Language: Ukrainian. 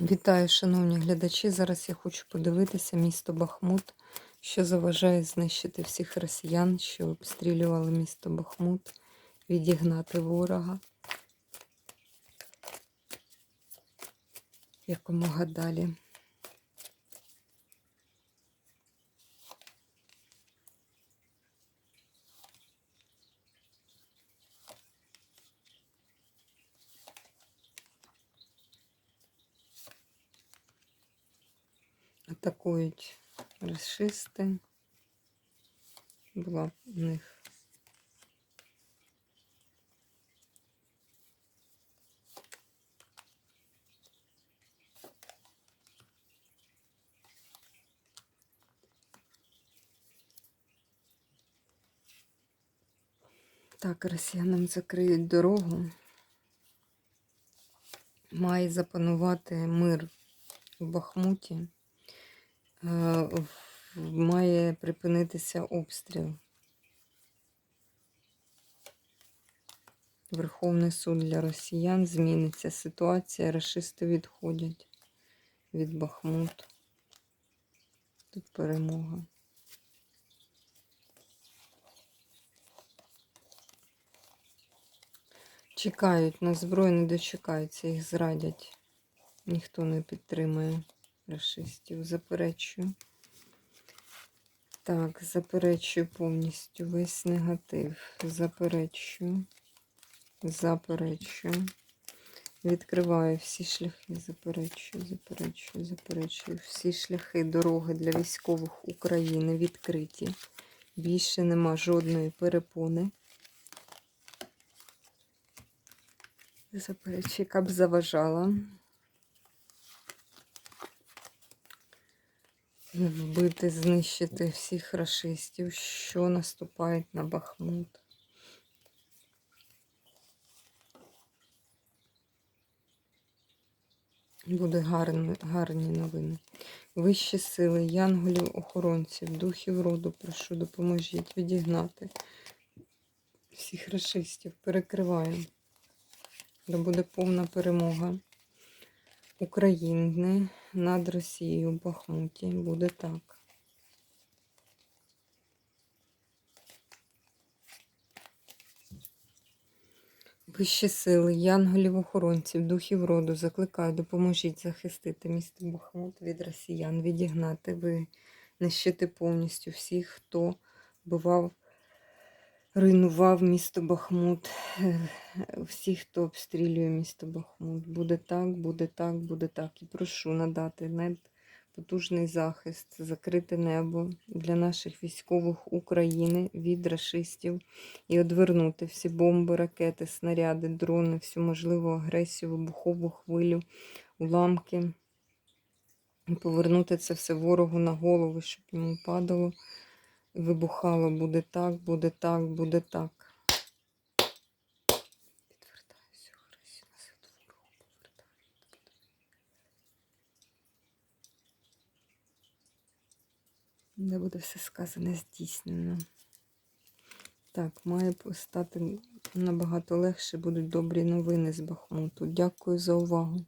Вітаю, шановні глядачі. Зараз я хочу подивитися місто Бахмут, що заважає знищити всіх росіян, що обстрілювали місто Бахмут, відігнати ворога. Якомога далі. Атакують расисти. Була в них Так, росіянам закриють дорогу. Має запанувати мир в Бахмуті. Е, має припинитися обстріл. Верховний суд для росіян зміниться ситуація. Рашисти відходять від Бахмуту. Тут перемога. Чекають на зброю, не дочекаються, їх зрадять. Ніхто не підтримує расистів. Заперечую. Так, заперечую повністю весь негатив. Заперечую. Заперечую. Відкриваю всі шляхи. Заперечую, заперечую, заперечую. Всі шляхи дороги для військових України відкриті. Більше нема жодної перепони. Заперечую, яка б заважала. Вбити, знищити всіх рашистів, що наступають на Бахмут. Буде гарні, гарні новини. Вищі сили, янголів, охоронців, духів роду, прошу, допоможіть відігнати всіх рашистів. Перекриваю. де буде повна перемога України над Росією Бахмуті. Буде так. Вищі сили, янголів-охоронців, духів роду, закликаю, допоможіть захистити місто Бахмут від росіян, відігнати, винищити повністю всіх, хто бував, руйнував місто Бахмут, всіх, хто обстрілює місто Бахмут. Буде так, буде так, буде так. І прошу надати надпотужний захист, закрите небо для наших військових України від рашистів і одвернути всі бомби, ракети, снаряди, дрони, всю можливу агресію, вибухову хвилю, уламки. Повернути це все ворогу на голову, щоб йому падало. Вибухало буде так, буде так, буде так. Відвертаю всю агресію назад ворогу, повертаю. Де буде все сказане здійснено. Так, має стати набагато легше, будуть добрі новини з Бахмуту. Дякую за увагу.